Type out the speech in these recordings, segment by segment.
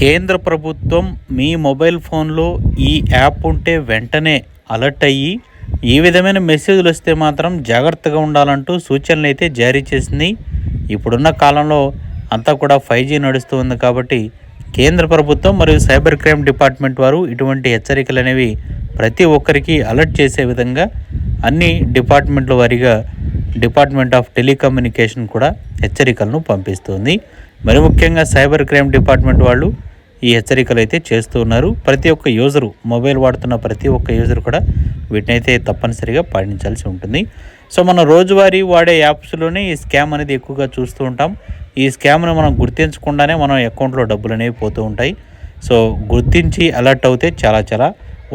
కేంద్ర ప్రభుత్వం మీ మొబైల్ ఫోన్లో ఈ యాప్ ఉంటే వెంటనే అలర్ట్ అయ్యి ఈ విధమైన మెసేజ్లు వస్తే మాత్రం జాగ్రత్తగా ఉండాలంటూ సూచనలు అయితే జారీ చేసింది. ఇప్పుడున్న కాలంలో అంతా కూడా ఫైవ్ జీ నడుస్తుంది కాబట్టి కేంద్ర ప్రభుత్వం మరియు సైబర్ క్రైమ్ డిపార్ట్మెంట్ వారు ఇటువంటి హెచ్చరికలు అనేవి ప్రతి ఒక్కరికి అలర్ట్ చేసే విధంగా అన్ని డిపార్ట్మెంట్ల వారీగా డిపార్ట్మెంట్ ఆఫ్ టెలికమ్యూనికేషన్ కూడా హెచ్చరికలను పంపిస్తుంది. మరి ముఖ్యంగా సైబర్ క్రైమ్ డిపార్ట్మెంట్ వాళ్ళు ఈ హెచ్చరికలు అయితే చేస్తూ ఉన్నారు. ప్రతి ఒక్క యూజరు మొబైల్ వాడుతున్న ప్రతి ఒక్క యూజర్ కూడా వీటిని అయితే తప్పనిసరిగా పాటించాల్సి ఉంటుంది. సో మనం రోజువారీ వాడే యాప్స్లోనే ఈ స్కామ్ అనేది ఎక్కువగా చూస్తూ ఉంటాం. ఈ స్కామ్ను మనం గుర్తించకుండానే మనం అకౌంట్లో డబ్బులు అనేవి పోతూ ఉంటాయి. సో గుర్తించి అలర్ట్ అవుతే చాలా చాలా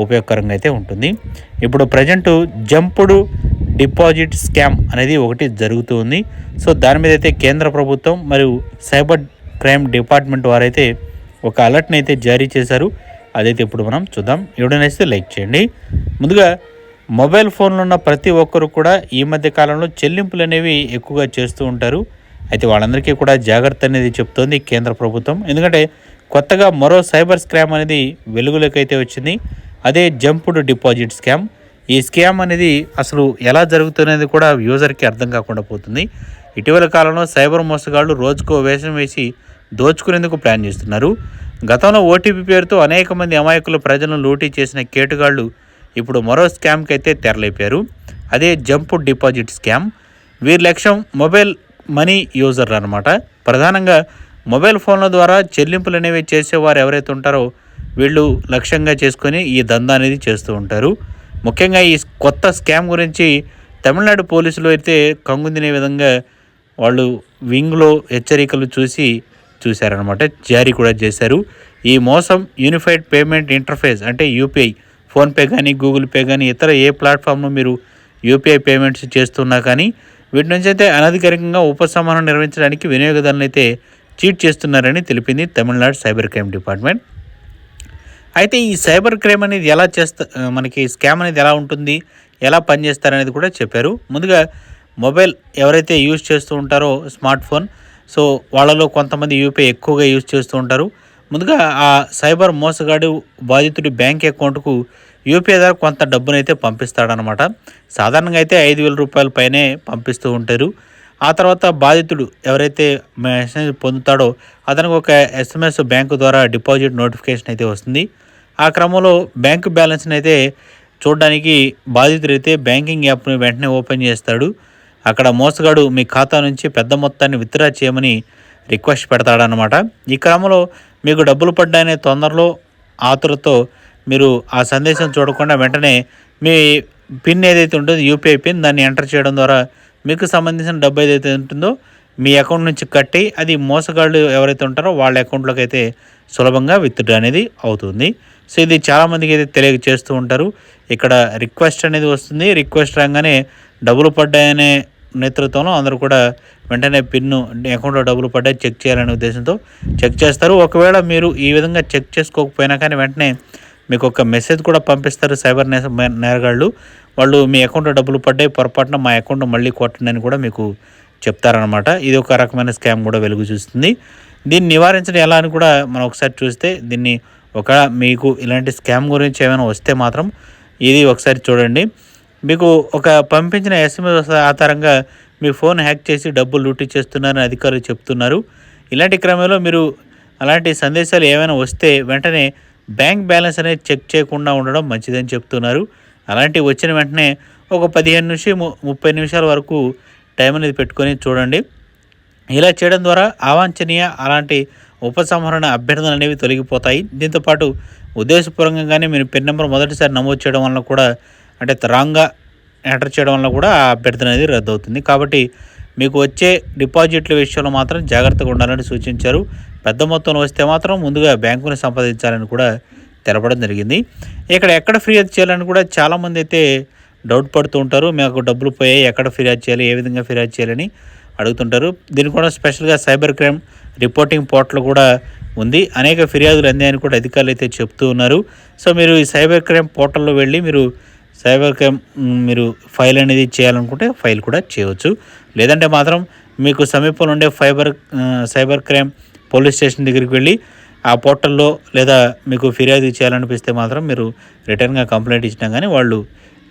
ఉపయోగకరంగా అయితే ఉంటుంది. ఇప్పుడు ప్రజెంట్ జంపుడు డిపాజిట్ స్కామ్ అనేది ఒకటి జరుగుతూ ఉంది. సో దాని మీద అయితే కేంద్ర ప్రభుత్వం మరియు సైబర్ క్రైమ్ డిపార్ట్మెంట్ వారైతే ఒక అలర్ట్ని అయితే జారీ చేశారు. అదైతే ఇప్పుడు మనం చూద్దాం. ఎవడనేస్తే లైక్ చేయండి. ముందుగా మొబైల్ ఫోన్లు ఉన్న ప్రతి ఒక్కరు కూడా ఈ మధ్య కాలంలో చెల్లింపులు అనేవి ఎక్కువగా చేస్తూ ఉంటారు. అయితే వాళ్ళందరికీ కూడా జాగ్రత్త అనేది చెప్తోంది కేంద్ర ప్రభుత్వం. ఎందుకంటే కొత్తగా మరో సైబర్ స్కామ్ అనేది వెలుగులోకి అయితే వచ్చింది. అదే జంపుడ్ డిపాజిట్ స్కామ్. ఈ స్కామ్ అనేది అసలు ఎలా జరుగుతున్నది కూడా యూజర్కి అర్థం కాకుండా పోతుంది. ఇటీవల కాలంలో సైబర్ మోసగాళ్ళు రోజుకో వేషం వేసి దోచుకునేందుకు ప్లాన్ చేస్తున్నారు. గతంలో ఓటీపీ పేరుతో అనేక మంది అమాయకుల ప్రజలను లూటీ చేసిన కేటుగాళ్ళు ఇప్పుడు మరో స్కామ్కి అయితే తెరలేపారు. అదే జంప్ డిపాజిట్ స్కామ్. వీరి లక్ష్యం మొబైల్ మనీ యూజర్ అనమాట ప్రధానంగా మొబైల్ ఫోన్ల ద్వారా చెల్లింపులు అనేవి చేసేవారు ఎవరైతే ఉంటారో వీళ్ళు లక్ష్యంగా చేసుకొని ఈ దందా అనేది చేస్తూ ఉంటారు. ముఖ్యంగా ఈ కొత్త స్కామ్ గురించి తమిళనాడు పోలీసులు అయితే కంగుందినే విధంగా వాళ్ళు వింగ్లో హెచ్చరికలు చూసి చూశారనమాట. జారీ కూడా చేశారు. ఈ మోసం యూనిఫైడ్ పేమెంట్ ఇంటర్ఫేస్ అంటే యూపీఐ ఫోన్పే కానీ గూగుల్ పే కానీ ఇతర ఏ ప్లాట్ఫామ్లో మీరు యూపీఐ పేమెంట్స్ చేస్తున్నా కానీ వీటి నుంచి అయితే అనధికారికంగా ఉపశమనం నిర్వహించడానికి వినియోగదారులు అయితే చీట్ చేస్తున్నారని తెలిపింది తమిళనాడు సైబర్ క్రైమ్ డిపార్ట్మెంట్. అయితే ఈ సైబర్ క్రైమ్ అనేది ఎలా చేస్తా మనకి స్కామ్ అనేది ఎలా ఉంటుంది ఎలా పనిచేస్తారనేది కూడా చెప్పారు. ముందుగా మొబైల్ ఎవరైతే యూజ్ చేస్తూ ఉంటారో స్మార్ట్ ఫోన్ సో వాళ్ళలో కొంతమంది యూపీఐ ఎక్కువగా యూజ్ చేస్తూ ఉంటారు. ముందుగా ఆ సైబర్ మోసగాడు బాధితుడి బ్యాంక్ అకౌంట్కు యూపీఐ ద్వారా కొంత డబ్బునైతే పంపిస్తాడనమాట సాధారణంగా అయితే ఐదు వేల రూపాయల పైనే పంపిస్తూ ఉంటారు. ఆ తర్వాత బాధితుడు ఎవరైతే మెసేజ్ పొందుతాడో అతనికి ఒక ఎస్ఎంఎస్ బ్యాంకు ద్వారా డిపాజిట్ నోటిఫికేషన్ అయితే వస్తుంది. ఆ క్రమంలో బ్యాంకు బ్యాలెన్స్ని అయితే చూడడానికి బాధితుడైతే బ్యాంకింగ్ యాప్ని వెంటనే ఓపెన్ చేస్తాడు. అక్కడ మోసగాడు మీ ఖాతా నుంచి పెద్ద మొత్తాన్ని విత్డ్రా చేయమని రిక్వెస్ట్ పెడతాడనమాట ఈ క్రమంలో మీకు డబ్బులు పడ్డాయనే తొందరలో ఆతురతో మీరు ఆ సందేశం చూడకుండా వెంటనే మీ పిన్ ఏదైతే ఉంటుందో యూపీఐ పిన్ దాన్ని ఎంటర్ చేయడం ద్వారా మీకు సంబంధించిన డబ్బు ఏదైతే ఉంటుందో మీ అకౌంట్ నుంచి కట్టి అది మోసగాళ్ళు ఎవరైతే ఉంటారో వాళ్ళ అకౌంట్లోకి అయితే సులభంగా విత్డ్రా అనేది అవుతుంది. సో ఇది చాలామందికి అయితే తెలియజేస్తూ ఉంటారు. ఇక్కడ రిక్వెస్ట్ అనేది వస్తుంది. రిక్వెస్ట్ రాగానే డబ్బులు పడ్డాయనే నేతృత్వంలో అందరూ కూడా వెంటనే పిన్ను అకౌంట్లో డబ్బులు పడ్డాయి చెక్ చేయాలనే ఉద్దేశంతో చెక్ చేస్తారు. ఒకవేళ మీరు ఈ విధంగా చెక్ చేసుకోకపోయినా కానీ వెంటనే మీకు ఒక మెసేజ్ కూడా పంపిస్తారు సైబర్ నే నేరగాళ్ళు. వాళ్ళు మీ అకౌంట్లో డబ్బులు పడ్డాయి పొరపాటున మా అకౌంట్ మళ్ళీ కొట్టండి అని కూడా మీకు చెప్తారనమాట ఇది ఒక రకమైన స్కామ్ కూడా వెలుగు చూస్తుంది. దీన్ని నివారించడం ఎలా అని కూడా మనం ఒకసారి చూస్తే దీన్ని ఒక మీకు ఇలాంటి స్కామ్ గురించి ఏమైనా వస్తే మాత్రం ఇది ఒకసారి చూడండి. మీకు ఒక పంపించిన ఎస్ఎంఎస్ ఆధారంగా మీ ఫోన్ హ్యాక్ చేసి డబ్బులు లూటీ చేస్తున్నారని అధికారులు చెప్తున్నారు. ఇలాంటి క్రమంలో మీరు అలాంటి సందేశాలు ఏమైనా వస్తే వెంటనే బ్యాంక్ బ్యాలెన్స్ అనేది చెక్ చేయకుండా ఉండడం మంచిదని చెప్తున్నారు. అలాంటివి వచ్చిన వెంటనే ఒక పదిహేను నుంచి ముప్పై నిమిషాల వరకు టైం అనేది పెట్టుకొని చూడండి. ఇలా చేయడం ద్వారా అవాంఛనీయ అలాంటి ఉపసంహరణ అభ్యర్థనలు అనేవి తొలగిపోతాయి. దీంతోపాటు ఉద్దేశపూర్వకంగానే మీరు పిన్ నెంబర్ మొదటిసారి నమోదు చేయడం వల్ల కూడా అంటే రాంగ్గా ఎంటర్ చేయడం వల్ల కూడా ఆ అభ్యర్థన అనేది రద్దు అవుతుంది కాబట్టి మీకు వచ్చే డిపాజిట్ల విషయంలో మాత్రం జాగ్రత్తగా ఉండాలని సూచించారు. పెద్ద మొత్తంలో వస్తే మాత్రం ముందుగా బ్యాంకుని సంపాదించాలని కూడా తెలపడం జరిగింది. ఇక్కడ ఎక్కడ ఫిర్యాదు చేయాలని కూడా చాలామంది అయితే డౌట్ పడుతూ ఉంటారు. మాకు డబ్బులు పోయాయి ఎక్కడ ఫిర్యాదు చేయాలి ఏ విధంగా ఫిర్యాదు చేయాలని అడుగుతుంటారు. దీని కూడా స్పెషల్గా సైబర్ క్రైమ్ రిపోర్టింగ్ పోర్టల్ కూడా ఉంది. అనేక ఫిర్యాదులు అందాయని కూడా అధికారులు అయితే చెప్తూ ఉన్నారు. సో మీరు ఈ సైబర్ క్రైమ్ పోర్టల్లో వెళ్ళి మీరు సైబర్ క్రైమ్ మీరు ఫైల్ అనేది చేయాలనుకుంటే ఫైల్ కూడా చేయవచ్చు. లేదంటే మాత్రం మీకు సమీపంలో ఉండే fibre cyber crime police station దగ్గరికి వెళ్ళి ఆ పోర్టల్లో లేదా మీకు ఫిర్యాదు చేయాలనిపిస్తే మాత్రం మీరు రిటర్న్గా కంప్లైంట్ ఇచ్చినా కానీ వాళ్ళు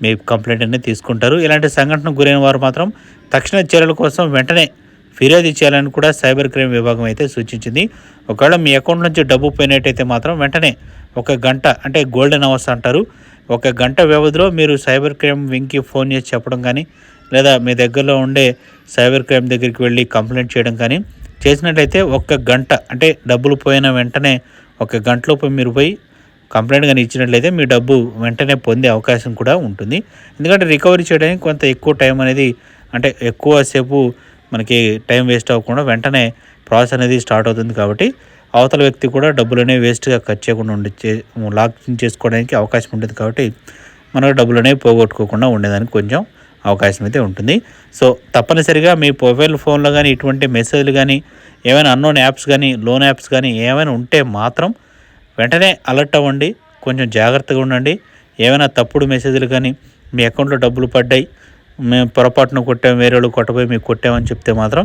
మీ కంప్లైంట్ అనేది తీసుకుంటారు. ఇలాంటి సంఘటనకు గురైన వారు మాత్రం తక్షణ చర్యల కోసం వెంటనే ఫిర్యాదు చేయాలని కూడా సైబర్ క్రైమ్ విభాగం అయితే సూచించింది. ఒకవేళ మీ అకౌంట్ నుంచి డబ్బు పోయినట్టయితే మాత్రం వెంటనే ఒక గంట అంటే గోల్డెన్ అవర్స్ అంటారు. ఒక గంట వ్యవధిలో మీరు సైబర్ క్రైమ్ వింగ్కి ఫోన్ చేసి చెప్పడం కానీ లేదా మీ దగ్గరలో ఉండే సైబర్ క్రైమ్ దగ్గరికి వెళ్ళి కంప్లైంట్ చేయడం కానీ చేసినట్లయితే ఒక్క గంట అంటే డబ్బులు పోయిన వెంటనే ఒక గంటలోపు మీరు పోయి కంప్లైంట్ కానీ ఇచ్చినట్లయితే మీ డబ్బు వెంటనే పొందే అవకాశం కూడా ఉంటుంది. ఎందుకంటే రికవరీ చేయడానికి కొంత ఎక్కువ టైం అనేది అంటే ఎక్కువ సేపు మనకి టైం వేస్ట్ అవ్వకుండా వెంటనే ప్రాసెస్ అనేది స్టార్ట్ అవుతుంది కాబట్టి అవతల వ్యక్తి కూడా డబ్బులు అనేవి వేస్ట్గా ఖర్చు చేయకుండా ఉండే లాక్ చేసుకోవడానికి అవకాశం ఉంటుంది కాబట్టి మనకు డబ్బులు అనేవి పోగొట్టుకోకుండా ఉండేదానికి కొంచెం అవకాశం అయితే ఉంటుంది. సో తప్పనిసరిగా మీ మొబైల్ ఫోన్లో కానీ ఇటువంటి మెసేజ్లు కానీ ఏమైనా అన్నోన్ యాప్స్ కానీ లోన్ యాప్స్ కానీ ఏమైనా ఉంటే మాత్రం వెంటనే అలర్ట్ అవ్వండి. కొంచెం జాగ్రత్తగా ఉండండి. ఏమైనా తప్పుడు మెసేజ్లు కానీ మీ అకౌంట్లో డబ్బులు పడ్డాయి మేము పొరపాటున కొట్టాం వేరే వాళ్ళు కొట్టబోయి మీకు కొట్టామని చెప్తే మాత్రం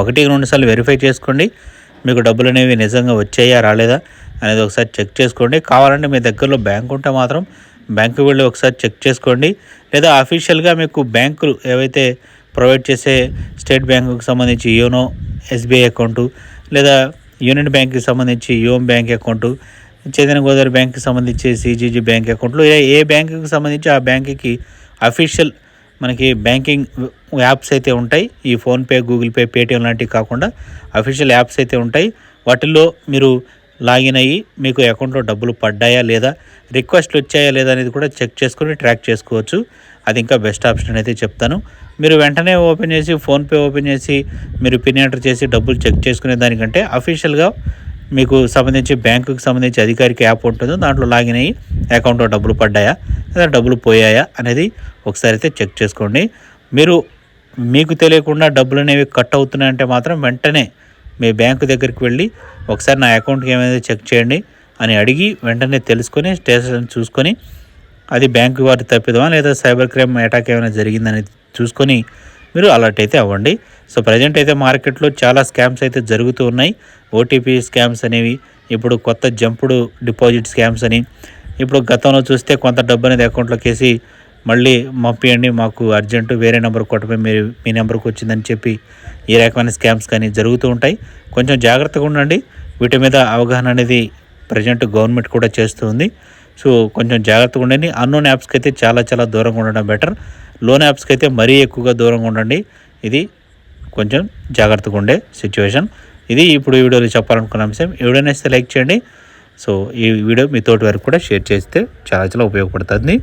ఒకటి రెండు సార్లు వెరిఫై చేసుకోండి. మీకు డబ్బులు అనేవి నిజంగా వచ్చాయా రాలేదా అనేది ఒకసారి చెక్ చేసుకోండి. కావాలంటే మీ దగ్గరలో బ్యాంక్ ఉంటే మాత్రం బ్యాంకు వెళ్ళి ఒకసారి చెక్ చేసుకోండి. లేదా అఫీషియల్గా మీకు బ్యాంకులు ఏవైతే ప్రొవైడ్ చేసే స్టేట్ బ్యాంకుకి సంబంధించి యోనో ఎస్బీఐ అకౌంటు లేదా యూనియన్ బ్యాంక్కి సంబంధించి యోమ్ బ్యాంక్ అకౌంటు చైతన్య గోదావరి బ్యాంక్కి సంబంధించి సిజీజీ బ్యాంక్ అకౌంట్లు ఏ బ్యాంకుకి సంబంధించి ఆ బ్యాంకుకి అఫీషియల్ మనకి బ్యాంకింగ్ యాప్స్ అయితే ఉంటాయి. ఈ ఫోన్పే గూగుల్ పే పేటిఎం లాంటివి కాకుండా అఫీషియల్ యాప్స్ అయితే ఉంటాయి. వాటిల్లో మీరు లాగిన్ అయ్యి మీకు అకౌంట్లో డబ్బులు పడ్డాయా లేదా రిక్వెస్ట్లు వచ్చాయా లేదా అనేది కూడా చెక్ చేసుకొని ట్రాక్ చేసుకోవచ్చు. అది ఇంకా బెస్ట్ ఆప్షన్ అయితే చెప్తాను. మీరు వెంటనే ఓపెన్ చేసి ఫోన్పే ఓపెన్ చేసి మీరు పిన్ ఎంటర్ చేసి డబ్బులు చెక్ చేసుకునే దానికంటే అఫీషియల్గా మీకు సంబంధించి బ్యాంకుకి సంబంధించి అధికారికి యాప్ ఉంటుందో దాంట్లో లాగిన్ అయ్యి అకౌంట్లో డబ్బులు పడ్డాయా? లేదా డబ్బులు పోయాయా? అనేది ఒకసారి అయితే చెక్ చేసుకోండి. మీరు మీకు తెలియకుండా డబ్బులు అనేవి కట్ అవుతున్నాయంటే మాత్రం వెంటనే మీ బ్యాంకు దగ్గరికి వెళ్ళి ఒకసారి నా అకౌంట్కి ఏమైనా చెక్ చేయండి అని అడిగి వెంటనే తెలుసుకొని స్టేషన్ చూసుకొని అది బ్యాంకు వారి తప్పిదమా లేదా సైబర్ క్రైమ్ అటాక్ ఏమైనా జరిగిందని చూసుకొని మీరు అలర్ట్ అయితే అవ్వండి. సో ప్రజెంట్ అయితే మార్కెట్లో చాలా స్కామ్స్ అయితే జరుగుతూ ఉన్నాయి. ఓటీపీ స్కామ్స్ అనేవి ఇప్పుడు కొత్త జంపుడు డిపాజిట్ స్కామ్స్ అని. ఇప్పుడు గతంలో చూస్తే కొంత డబ్బు అనేది అకౌంట్లోకి వేసి మళ్ళీ పంపించండి మాకు అర్జెంటు వేరే నెంబర్ కొట్టమే మీరు మీ నెంబర్కి వచ్చిందని చెప్పి ఈ రకమైన స్కామ్స్ కానీ జరుగుతూ ఉంటాయి. కొంచెం జాగ్రత్తగా ఉండండి. వీటి మీద అవగాహన అనేది ప్రజెంట్ గవర్నమెంట్ కూడా చేస్తుంది. సో కొంచెం జాగ్రత్తగా ఉండండి. అన్నోన్ యాప్స్కి అయితే చాలా చాలా దూరంగా ఉండడం బెటర్ లోన్ యాప్స్కి అయితే మరీ ఎక్కువగా దూరంగా ఉండండి. ఇది కొంచెం జాగ్రత్తగా ఉండే సిచ్యువేషన్ ఇది ఇప్పుడు ఈ వీడియోలో చెప్పాలనుకున్న అంశం. ఈ వీడియోని లైక్ చేయండి. సో ఈ వీడియో మీ తోటి వరకు కూడా షేర్ చేస్తే చాలా చాలా ఉపయోగపడుతుంది.